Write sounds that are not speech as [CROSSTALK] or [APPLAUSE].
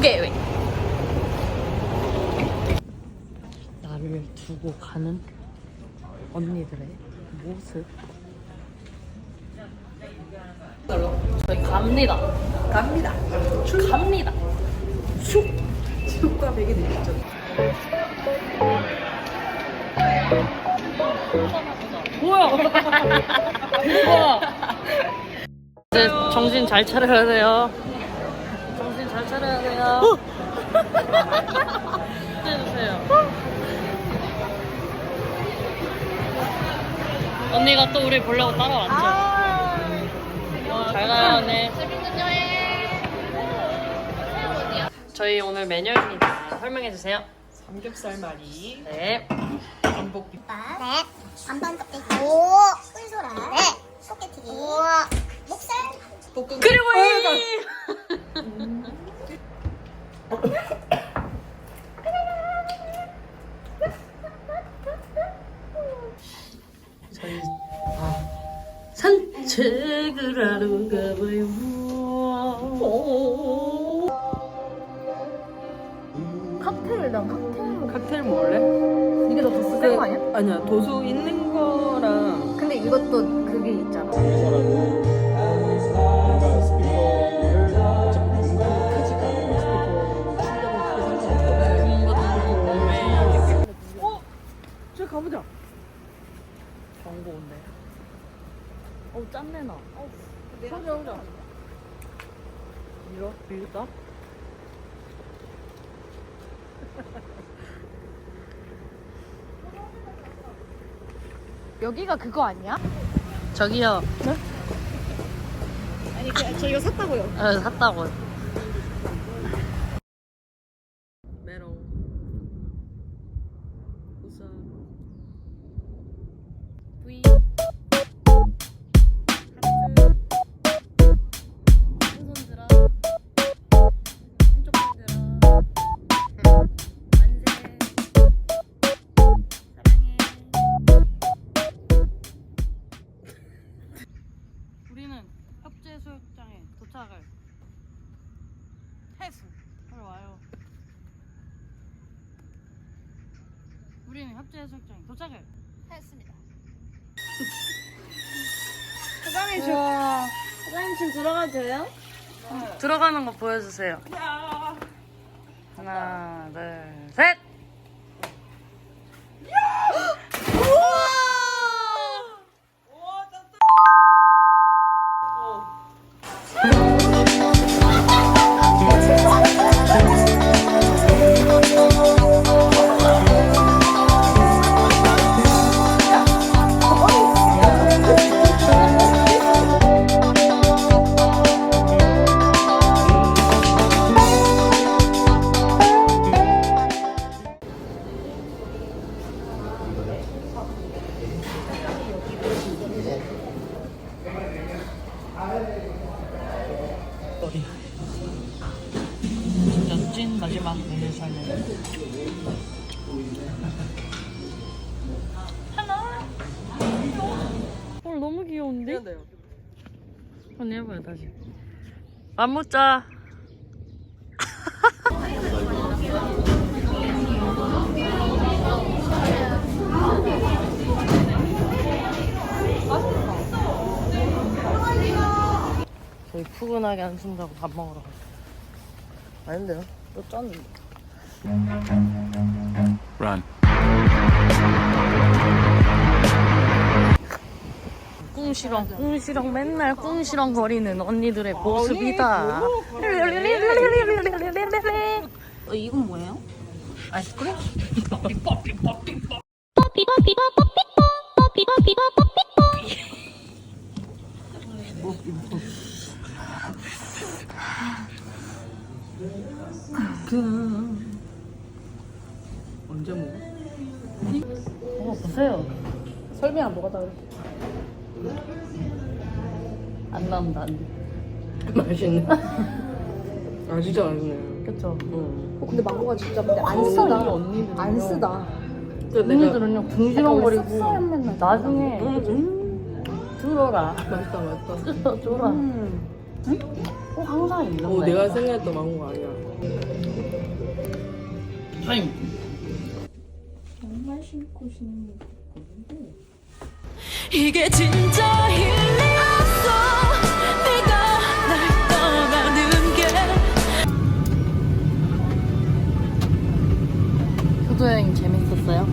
무계획. 나를 두고 가는 언니들의 모습. 저희 갑니다. 갑니다. 갑니다. 축과 베개 드리죠. 뭐야? [LAUGHS] 뭐야? 이제 정신 잘 차려야 돼요. 잘 차려야 돼요. 해주세요. 언니가 또 우리 보려고 따라왔죠. 잘 가요, 언니. 저희 오늘 메뉴입니다. 설명해 주세요. 삼겹살 말이, 네. 전복 비 네. 안반 껍데기. 오. 꿀소라. 네. 소개튀기. 우와. 목살. 볶음. 그리고 어, 이 산책을 하러 가봐요. 칵테일 난 칵테일. 칵테일 먹을래? 이게 더 도수 센거 아니야? 아니야 도수 있는 거랑 근데 이것도 그게 있잖아. 짠내 나. 가자 가자. 밀어? 밀까? 여기가 그거 아니야? 저기요. 아니 그냥 저희가 샀다고요. 어, 샀다고. 우리는 협재수욕장에 도착을 했습니다. [LAUGHS] 사장님 저 사장님 지금 들어가도 돼요? 들어가는 거 보여주세요. 하나 둘 셋 진짜 찐 마지막 메뉴 설명 하나 헐 너무 귀여운데? 미안해요. 언니 해봐요 다시 안 먹자 저희 푸근하게 한숨 자고 밥 먹으러 갔어요 아닌데요? 또 짰는데 Run. 꿍시렁 꿍시렁 맨날 꿍시렁 거리는 언니들의 모습이다. 어, 이건 뭐예요? 아이스크림? 언제 먹어? 어 보세요. 설명 안 먹었다 그래. 안 나온다. 안 돼. [LAUGHS] 맛있네. [LAUGHS] 아 진짜 맛있네. 그쵸? 응. 어, 근데 망고가 진짜 근데 안이 쓰다. 언니들은요. 안 쓰다. 근데 내가 언니들은요 궁시렁거리고 쌉싸름 맨날. 나중에 음, 음. 들어라. 맛있다 맛있다. [LAUGHS] 들어줘라. 음. 응? 어, 항상 일어 내가 생각했던 망고 아니야. 타임. 정말 신고 신는 게 있는데 이게 진짜 힐링 없어 네가 날 떠나는 게 효도 여행 재밌었어요?